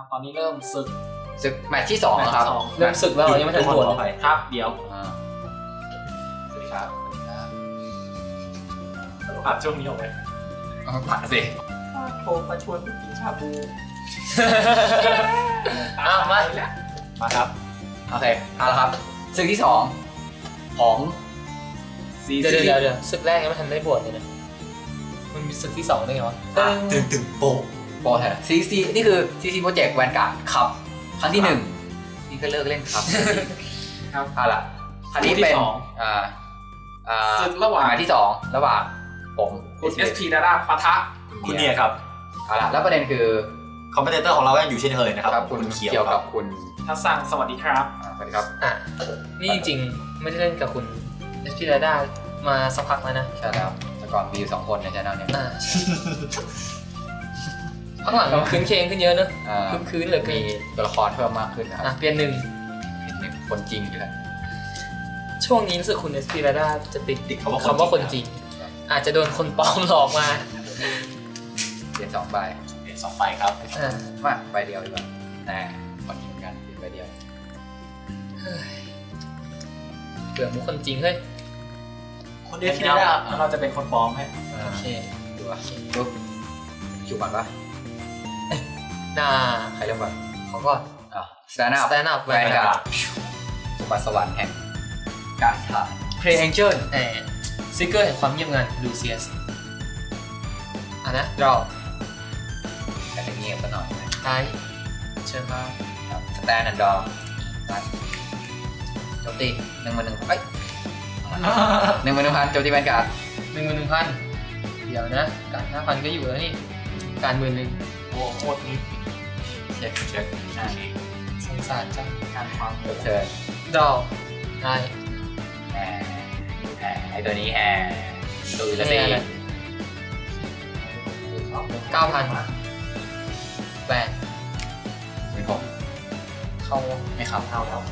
ครับตอนนี้เริ่มศึกศึกแมตช์ที่สองครับสองเริ่มศึกแล้วเหรอยังไม่ทันบวชขออภัยครับ เดี๋ยวอ่าสวัสดีครับอัดช่วงนี้ออกไปเอาผัดสิโทรมาชวนผู้กินชาบูอ้าวมาแล้วมาครับ โอเคเอาละครับศึกที่สองของซีเดี๋ยวซีเดี๋ยวเดี๋ยวศึกแรกยังไม่ทันได้บวชเลยนะมันมีศึกที่สองได้ไงวะตึงตึงโปะ โปรแทนซีซีนี่คือซีซีโปรเจกต์แวนการ์ดครับ ครั้งที่หนึ่งนี่ก็เลิกเล่นครับครับเอาละครั้งนี้เป็นคู่ที่สองอ่าอ่าศึกระหว่างแมตช์ที่สองระหว่างผมคุณ SP ดาราปะทะคุณเนี่ยครับเอาละแล้วประเด็นคือคอมเพลเตอร์ของเราก็ยังอยู่เช่นเคยนะครับครับคุณเขียวเกี่ยวคกัรับบคุณทัศสั่งสวัสดีครับอ่าสวัสดีครับอะนี่จริงๆไม่ได้เล่นกับคุณเอสพีดาด้ามาสักพักแล้วนะใช่แล้วแต่ก่อนมีอยู่สองคนในช anel เนี่ยอ่า ข้างหลังคืนเคงขึ้นเยอะเนอะอ่าคืนคืนเหลือเกิมีนตัวละครเพิ่มมากขึ้นนะครับอะเปลี่ยนหนึ่งเห็นเป็นคนจริงด้วยช่วงนี้รู้สึกคุณเอสพีดาด้าจะติดติดคำว่าคำว่าคนจริง อาจจะโดนคนปลอมหลอกมาเปลี่ยนสองใบเป็นสองใบครับอ่ามาใบเดียวดีกว่าแต่คนเหมือนกันเป็นใบเดียวเบื่อมุกคนจริงเฮ้ย คนเดียวที่ได้อะเราจะเป็นคนปลอมให้อ่าโอเคดูว่าปุ๊บคิวก่อนปะ น่าใครเริ่มก่อนเขาก็อะ stand up stand up แวนการ์ดสมบัติสวรรค์แห่งการถ่าย play angel แอนซิกเกอร์แห่งความเงียบงันลูเซียสอะนะรอแต่จะเงียบกันหน่อยนะท้ายเชิญครับครับ stand and draw ครับโจมตีหนึ่งมาหนึ่งเอ้ยหนึ่งมาหนึ่งพันโจมตีแวนการ์ดหนึ่งหมื่นหนึ่งพันเดี๋ยวนะการห้าพันก็อยู่แล้วนี่การหมื่นหนึ่งโอ้โคตรนี้เช็คเช็คอ่าสงสารจังการความจบเทิร์นดอได้แหมแหมไอตัวนี้แหมตุยละสิแหมอะไรเก้าพันแปดหมื่นหกเข้าไม่ขับเอาแล้ว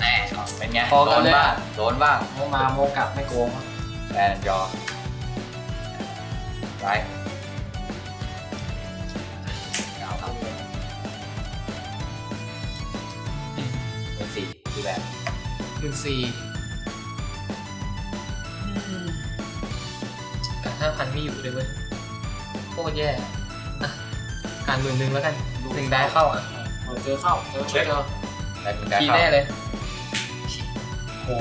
แน่เป็นไงพอกันโดนเลยบ้างโดนบ้างโมมาโมกลับไม่โกงแอนยอไร แบบหมื่นสี่การห้าพันไม่อยู่เลยเว้ยโคตรแย่อะการหมื่นหนึ่งแล้วกันหนึ่งได้เข้าอะเออเจอเข้าเจอเช็ค เจอได้เป็นการทีเข้าแน่เลย โอ้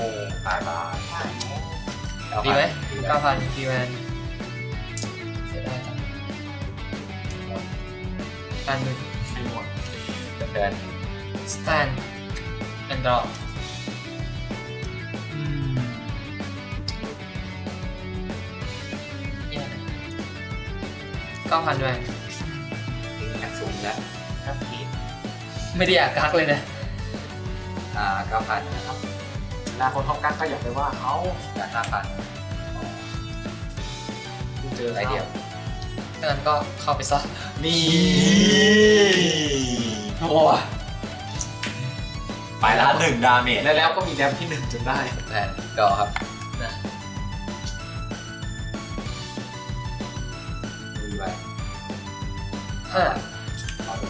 ตายตายดีไหมดีไหม เก้าพันดีแมนเสียดายจังการหนึ่งใช้หมดจบ เทิร์น stand and draw อืมแย่เก้าพันด้วยถึงแอคซูมแล้วครับพีไม่ได้อยากกักเลยนะ อ่าเก้าพันนะครับเวลาคนเขากักก็อย่าไปว่าเขาจากห้าพันคุณเจอไรเดียวถ้างั้นก็เข้าไปซะ นี่โอ้ ไปละหนึ่งดาเมจและแล้วก็มีแดมที่หนึ่งจนได้แทนดอครับนะดูไปห้าเอาดู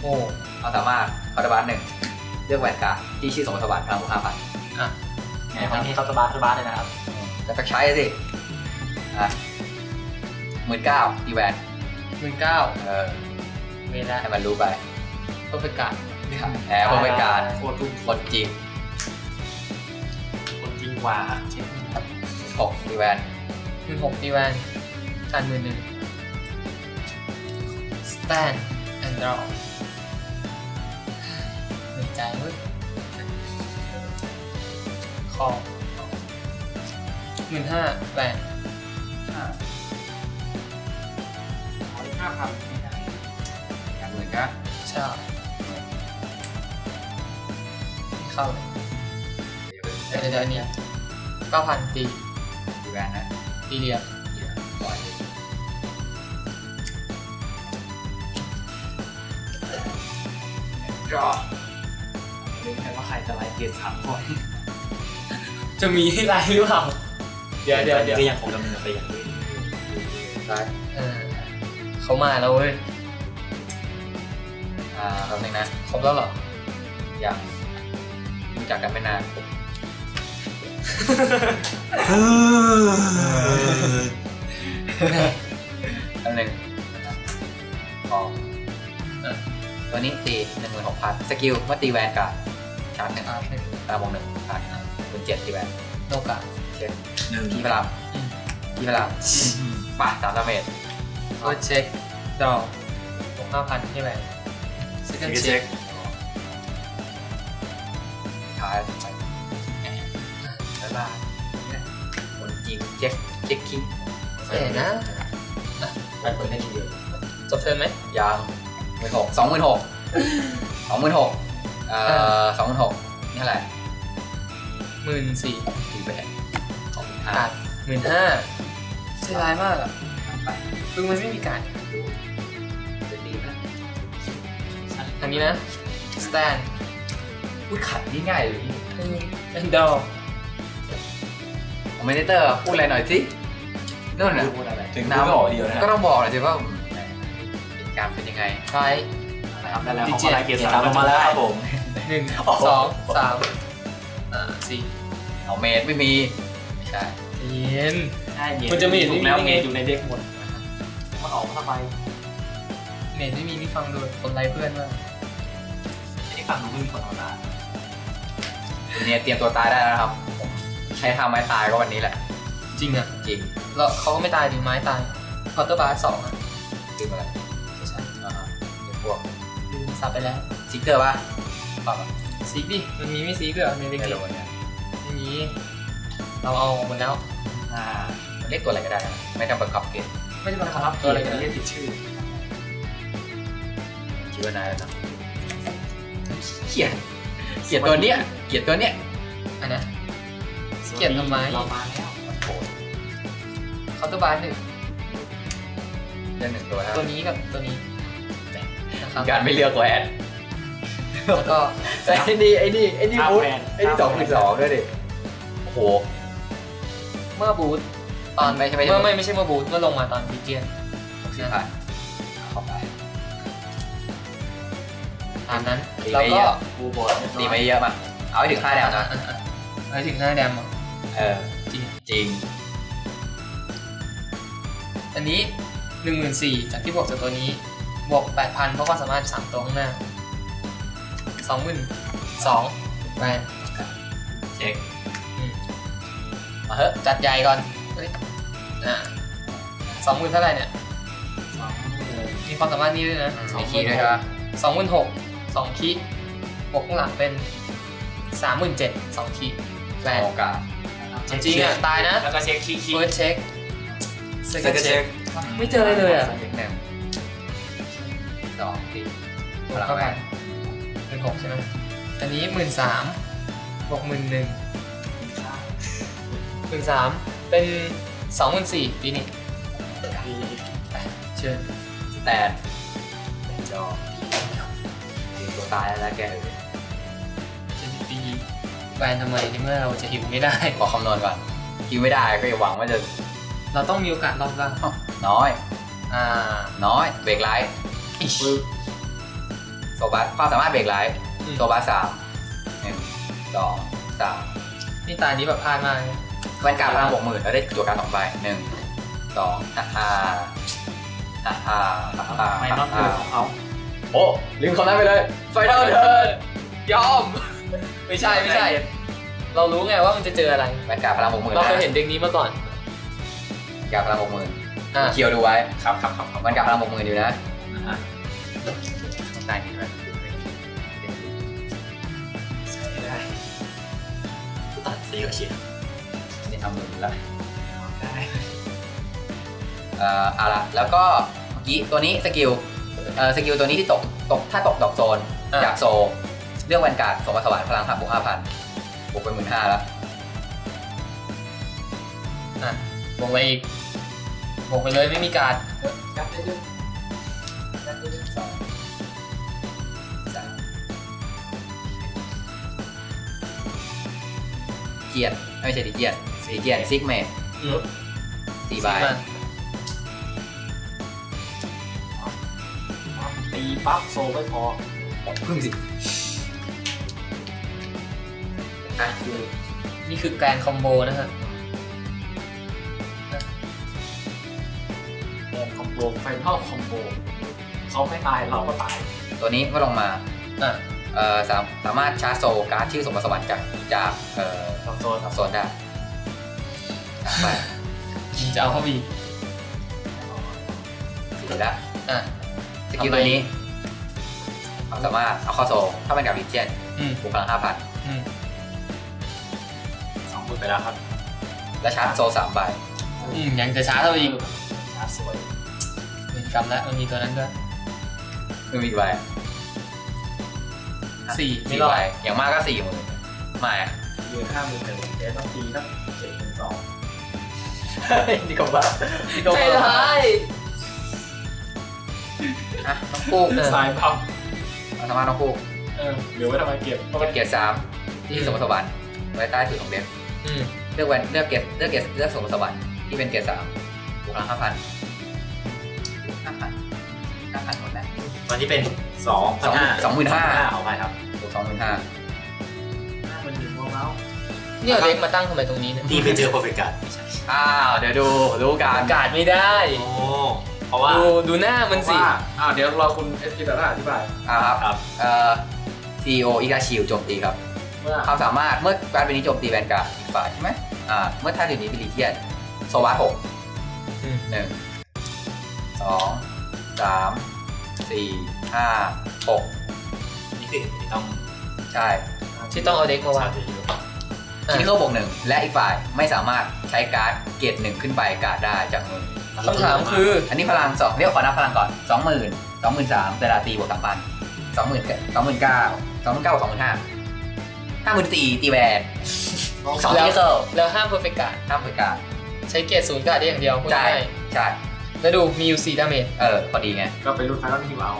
โอ้เอาสามารถคาร์ดบานหนึ่งเลือกแวนการ์ดที่ชื่อสมบัติสวรรค์พลังบวกห้าพันอะแหมครั้งนี้เขาสบายสบายเลยนะครับแล้วก็ใช้สิอะหมื่นเก้าอีแวนหมื่นเก้าเออเวลาให้มันรู้ไปเพื่อเป็นการ แอบเพื่อเป็นการโคตรทุ่มคนจริงคนจริงกว่าเช็คหกอีแวนหมื่นหกดีแวนการหมื่นหนึ่ง stand and draw หนึ่งใจเว้ยคอหมื่นห้าแวนห้าขอห้าพันอย่างหมื่นก็ใช่ เข้าเลยเดี๋ยวเดี๋ยวเดี๋ยวอันนี้เก้าพันตีอีแวนนะตีเรียบเดี๋ยวปล่อยรอรู้แค่ว่าใครจะไล่เกียรติสามคนจะมีไรหรือเปล่าเดี๋ยวเดี๋ยวเดี๋ยวก็ยังคงดำเนินไปอย่างนี้ได้เออเขามาแล้วเว้ยอ่าแป๊บนึงนะครบแล้วเหรออย่างรู้ จักกันไม่นานแป๊บนึงพออะตัวนี้ตีหนึ่งหมื่นหกพันสกิลเมื่อตีแวนการ์ดชาร์จหนึ่งอาร์ตหนึ่งตามวงหนึ่งผ่านเป็นเจ็ดตีแวนโนกะเช็คหนึ่งที่พลังอืมที่พลังป่าสามดาเมจเฟิร์สเช็คดรอหกห้าพันที่แหวนเซคันด์เช็เช็คค ท้ายไปแล้วล่าเนี่ยคนจริงเช็คเช็คคิงเอ๋นะไปเปิดได้ทีเดียวจบเทิร์นไหมยางหมื่นหกสองหมื่นหกสองหมื่นหกเอ่อสองหมื่นหกนี่เท่าไหร่หมื่นสี่ตีไปสองหมื่นห้าการหมื่นห้าเสียดายมากอะไปคือมันไม่มีการจะตีนะทางนี้นะสแตน พูดขัดนี่ง่ายเลยเอ็นดอร์คอมเมนเตอร์พูดอะไรหน่อยสินู่นน่ะพูดอะไรถึงน้ำบอกเดียวนะก็ต้องบอกหน่อยสิว่าเหตุการณ์เป็นยังไงไฟนะครับได้แล้วดีของเจอะไรเกียร์เกียสาร์มตามลงมาแล้วครับผมหนึ่งโอ้โหสองสามอ่าสี่เอาเมดไม่มีไม่ใช่เย็นใช่เมมันจะมีอยู่ถูกแล้วนี่ไงเมย์อยู่ในเด็กหมดมันออกมาทำไมเมดไม่มีนี่ฟังดูคนไร้เพื่อนมากที่ฟังดูไม่มีคนเอาตา ทีนี้เตรียมตัวตายได้แล้วนะครับผมใช้ทำไม้ตายก็วันนี้แหละ จริงอะจริงแล้วเขาก็ไม่ตายดีไม้ตายคอร์เตอร์บาร์สองอะจริงอะไรใช่อ่าเดี๋ยวพวกลืมสับไปแล้วซิกเกอร์ป่ะปรับซีกดิมันมีไม่ซีกด้วยเหรอในเด็กไม่เด็รู้เนี่ยไม่มีเราเอาหมดแล้วอ่ามันเรียกตัวอะไรก็ได้นะไม่ต้องประกอบเกณฑ์ไม่ได้บังนะคคัรับบตัวอะไรกันเรีเลยยกผิดชื่อชื่อว่านายแล้วนะเกลียด เกลียดตัวเนี้ยเกลียดตัวเนี้ยอันนะเกลียดทำไมเรามาแล้วมันโผล่คอร์เตอร์บาร์หนึ่งเรื่องหนึ่งตัวนะตัวนี้กับตัวนี้นะครับการไม่เลือกแหวนแล้วก็ไอ้นี่ไอ้นี่ไอ้นี่ข้ามบูทแวนไอ้นี่สองหมื่นสองด้วยดิโอ้โหเมื่อบูธตอนไม่ใช่ไม่ใช่เมื่อไม่ไม่ใช่เมื่อบูธเมื่อลงมาตอนดีเจียนหกสิบพันเข้าไปตามนั้น ตีแล้วไม่ก็เยอะบูบอร์ดตีไม่เยอะมาเอาให้ถึงห้าแนวนะอ่อ่อ่ไปถึงห้าแดมอะเออจริง จริงอันนี้หนึ่งหมื่นสี่จากที่บวกจากตัวนี้บวกแปดพันเพราะความสามารถสามตัวข้างหน้าสองหมื่นสองแวนเช็คอืมมาเฮ้ยจัดใหญ่ก่อนเฮ้ยอ่าสองหมื่นเท่าไหร่เนี่ย สองเลยมีความสามารถนี้ด้วยนะมีคีย์ด้วยใช่ปะ สองหมื่นหก สองคีย์บวกข้างหลังเป็นสามหมื่นเจ็ดสองคีย์แวนโอกาสจริงๆอะตายนะแล้วก็เช็คคีย์คีย์ first check second Second check ไม่เจออะไรเลยอะเช็คหนึ่งสองตีบวกเข้าไปหมื่นหกใช่ไหมอันนี้หมื่นสามบวกหมื่นหนึ่งหมื่นสามเป็นสองหมื่นสี่ปีนี้เชิญสแตนยอตี ตัวตายแล้วนะแกเออจะตีแวนทำไมในเมื่อเราจะหิวไม่ได้ ขอคำนวณก่อนคิวไม่ได้ก็อย่าหวังว่าจะเราต้องมีโอกาสรอบบ้างน้อย อ่า น้อยเบรกไลท์อิชโซบัสความสามารถเบรกไลท์อืมโซบัสสามหนึ่งสองสามนี่ตานี้แบบพลาดมากเลยแวนการ์ดพลังหกหมื่นแล้วได้ตัวการดสองใบหนึ่งสองฮ่าฮ่าฮ่าฮ่าฮ่าฮ่าไม่นอตมืฮ่าอของเขา โอ้ลืมคำนั้นไปเลยไฟนอลเทิร์นยอม ไม่ใช่ไม่ใช่ เรารู้ไงว่ามันจะเจออะไรแวนการ์ดพลังหกหมื่นเรานะเคยเห็นเด็กนี้มาก่อนแวนการ์ดพลังหกหมื่นอ่าเคียวดูไว้ครับครับครับครับแวนการ์ดพลังหกหมื่นอยู่นะอะได้ดีไหมใช้ได้ตัดสีกับเขียนนี่ทำหมื่นแล้วได้เอ่อเอาละแล้วก็เมื่อกี้ตัวนี้สกิล เอ่อสกิลตัวนี้ที่ตกตกถ้าตกดอกโซนอะ จากโซลเรื่องแวนการ์ดสมบัติสวรรค์พลังหักบวกห้าพันบวกเป็นหมื่นห้าแล้วอะบวกไปอีกบวกไปเลยไม่มีการดจับได้ด้วยจับได้ด้วยสองสามเกียรติไม่ใช่ดิเกียรติสีเกียรติซิกเมทอืมสี่ใบม ปั๊บโซไม่พอพึ่งสิอะคือนี่คือแกรนคอมโบนะฮะแอนคอมโบแฟนเท่าคอมโบเขาไม่ตายเราก็ตายตัวนี้ก็ลงมาอะเอ่อสามสามารถชาร์จโซลการ์ดชื่อสมบัติสวรรค์จากจากเอ่อทำโซนทับโซนได้สามใบมึงจะเอาเข้าไปอีก สี่แล้วอะสกิลตัวนี้ ความสามารถเอาเข้าโซลถ้าเป็นกับวิเทียนอืม บวกพลังห้าพันอืม สองหมื่นไปแล้วครับและชาร์จโซลสามใบอืม ยังจะช้าเข้าไปอีกน่าสวยเวรกรรมแล้วมันมีตัวนั้นด้วยไม่มีอีกใบสี่ไม่สี่รอใบดอย่างมากก็สี่หมื่นไม่อะยืนห้าหมื่นหนึ่งเจ๊ต้องตีตั้งเจ็ดหมื่นสองนี่ก็บ้าใช่เลยอะน้องพูกสายพับควา มสามารถน้องพูกเออเดี๋ยวไว้ทำไมเก็บเก็บเกียร์สามที่สมบัติสวรรค์ไว้ใต้ถือของเด็กอืมเลือกแวนเลือกเกียร์เลือกเกียร์เลือกสมบัติสวรรค์ที่เป็นเกียร์สามบวกพลังห้าพันห้าพันห้าพันหมดแล้ว ตอนนี้เป็นสองพันห้าสองหมื่นห้า เอาไปครับบวกสองหมื่นห้าห้าหมื่นหนึ่งวงแล้วนี่เอาเด็กมาตั้งทำไมตรงนี้เนี่ยนี่ไปเจอ perfect card อ้าวเดี๋ยวดูรู้กันอากาศไม่ได้ โอ้ เพราะว่า ดูดูหน้ามันสิ ว่าอ้าวเดี๋ยวรอคุณเอสพีแต่ละอธิบายอ่าครับครับเอ่อ CEO อิกาชิวโจมตีครับ เมื่อความสามารถเมื่อการเป็นนี้โจมตีแวนการ์ดอีกฝ่ายใช่ไหมอ่าเมื่อท่าถึงนี้เป็นลีเทียนโซวาหกอืม หนึ่งสองสามสี่ห้าหกนี่คือที่ต้องใช่ ที่ต้องเอาเด็กมาวาง ชร์จเยอะอะที่เข้าบวกหนึ่งและอีกฝ่ายไม่สามารถใช้การ์ดเกรดหนึ่งขึ้นไปการ์ดได้จากมือ คำถามคือ อันนี้พลังสองเรียกขอนับพลังก่อนสองหมื่นสองหมื่นสามเวลาตีบวกสามพันสองหมื่นสองหมื่นเก้าสองหมื่นเก้าสองหมื่นห้าห้าหมื่นสี่ตีแวนสองแล้วที่เกิลแล้วห้ามเพอร์เฟกต์การ์ดห้ามเปิดการ์ดใช้เกียร์ศูนย์การ์ดได้อย่างเดียวพูดใช่ง่ายใช่ๆแล้วดูมีอยู่สี่ดาเมจเออพอดีไงก็ไปรุ่นไฟนอลทีมเอา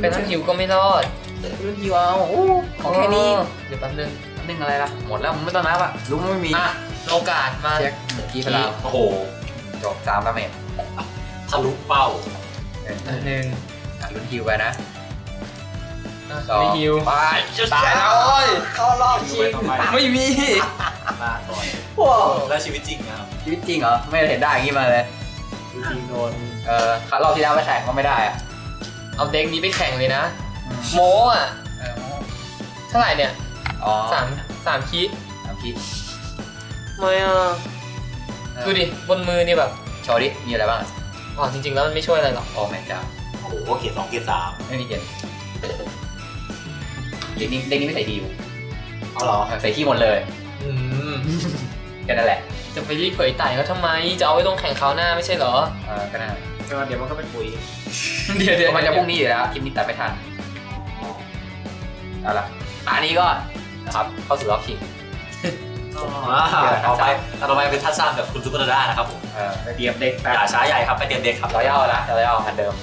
เป็นทั้งฮิวก็ไม่รอดรุ่นฮิวเอาโอ้ของแค่นี้ เดี๋ยวแป๊บนึง นึงอะไรล่ะ หมดแล้วผมไม่ต้องนับอะรู้ว่าไม่มีอะโอกาสมาเช็คเมื่อกี้พลังโอ้โหจบสามดาเมจทะลุเป้าหนึ่งอันหนึ่งอะรุ่นฮิวไปนะอะสองไม่ฮิวไปตายแล้วโอ้ยเข้ารอบอยู่ชิไว้งทำไมไม่มีลาก่อนว้าวแล้วชีวิตจริงนะครับชีวิตจริงเหรอไม่เห็นได้อย่างนี้มาเลยชีวิตจริงโดนเออรอบที่แล้วไปแข่งก็ไม่ได้อะเอาเด็กนี้ไปแข่งเลยนะอืมโมอะเออเท่าไหร่เนี่ย อ๋อสามสามคิดสามคิดไม่อะเออดูดิบนมือนี่แบบโชว์ดิ มีอะไรบ้างอะอ๋อจริงๆแล้วมันไม่ช่วยอะไรหรอกโอ้แม่เจ้าโอ้โหเกียร์สองเกียร์สามไม่มีเกณฑ์เด็กนี้เด็กนี้ไม่ใส่ฮิวเอาเหรอเออใส่ขี้หมดเลยอืมแค่นั้นแหละ จะไปรีบเผยไต่เขาทำไม จะเอาไว้ลงแข่งคราวหน้าไม่ใช่เหรอเออก็น่าไม่ว่าเดี๋ยวมันก็เป็นปุ๋ยเดี๋ยวเดี๋ยวมันจะพรุ่งนี้อยู่แล้วคลิปนี้ตัดไม่ทันเอาละอันนี้ก็ นะครับ เข้าสู่รอบชิงต่อไปต่อไปเป็นทัศน์แบบคุณซุปเปอร์ดานะครับผมเออไปเตรียมเด็กอย่าช้าใหญ่ครับไปเตรียมเด็กครับรอยัลนะรอยัลอันเดิม